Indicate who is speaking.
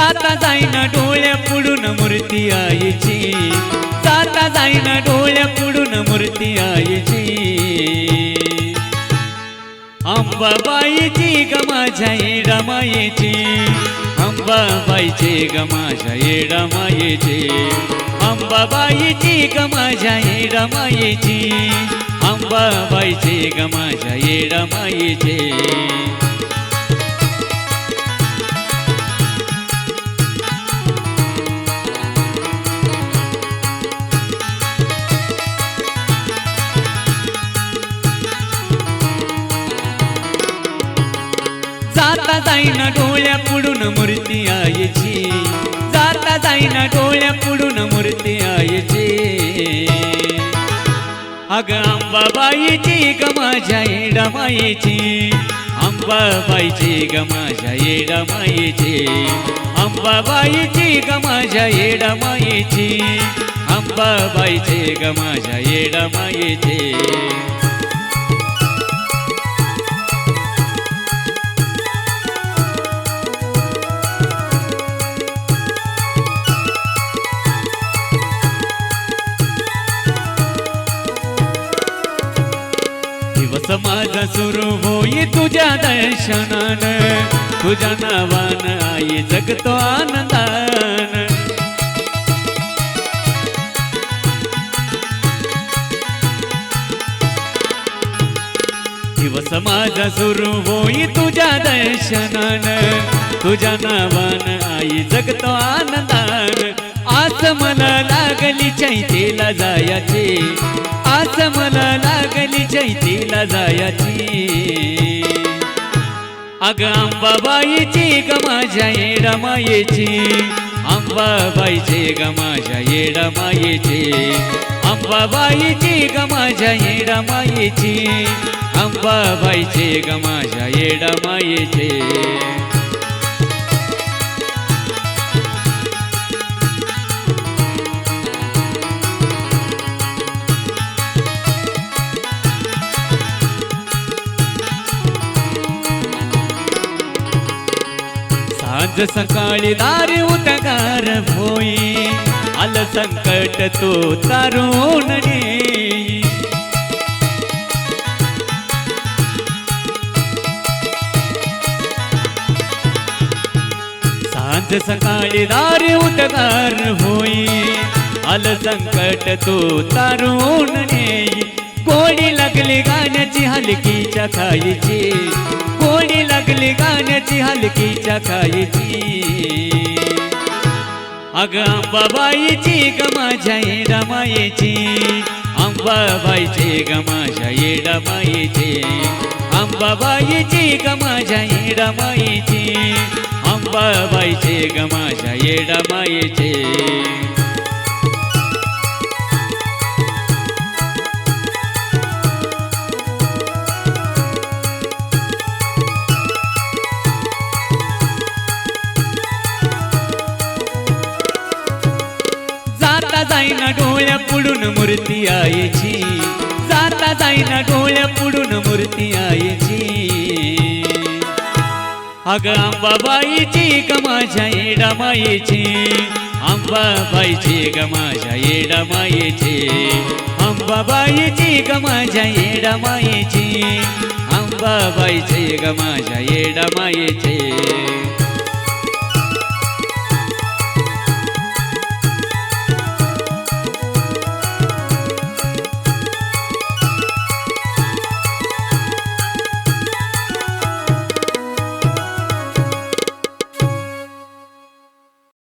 Speaker 1: जाता जाईना डोळ्या पुढून मूर्ती आईची. जाता जाईना डोळ्या पुढून मूर्ती आईची. अंबाबाईची ग माझ्या येडामायेची अंबाबाईची ग माझ्या येडामायेची अंबाबाईची ग माझ्या येडामायेची अंबाबाईची ग माझ्या येडामायेची जाता जाईना डोळ्या पुढून मूर्ती आईची. जाता जाईना डोळ्या पुढून मूर्ती आयची अग अंबाबाईची ग माझ्या येडामाईची. अंबाबाईची ग माझ्या येडामाईची. अंबाबाईची ग माझ्या येडामाईची. अंबाबाईची ग माझ्या येडामाईची. समाज सुरू होई तुझ्या दर्शनान. तुझ्या नावान आई जगतो आनंदान. दिवस माझा सुरू होई तुझ्या दर्शनान. तुझ्या नावान आई जगतो आनंदान. आस मला लागली चैतेला जायाचे. आज मला लागली चैतीला जायाची. अग अंबाबाईची ग माझ्या येडामायेची अंबाबाईची ग माझ्या येडामायेची अंबाबाईची ग माझ्या येडामायेची अंबाबाईची ग माझ्या येडामायेची सकाळी दारी उतगार होई. आल संकट तो तारून नेई. सांज सकाळी दारी उतगार होई. आल संकट तो तारून नेई गोडी लागली गाण्याची हलकीच्या चखायची लागली गाण्याची हलकीच्या खायची. अग अंबाबाईची ग माझ्या येडामायेची अंबाबाईची ग माझ्या येडामायेची अंबाबाईची ग माझ्या येडामायेची अंबाबाईची ग माझ्या येडामायेची जाईना डोळ्या पुढून मूर्ती आईची. जाता जाईना डोळ्या पुढून मूर्ती आईची. अग अंबाबाईची ग माझ्या येडामायेची अंबाबाईची ग माझ्या येडामायेची अंबाबाईची ग माझ्या येडामायेची अंबाबाईची ग माझ्या येडामायेची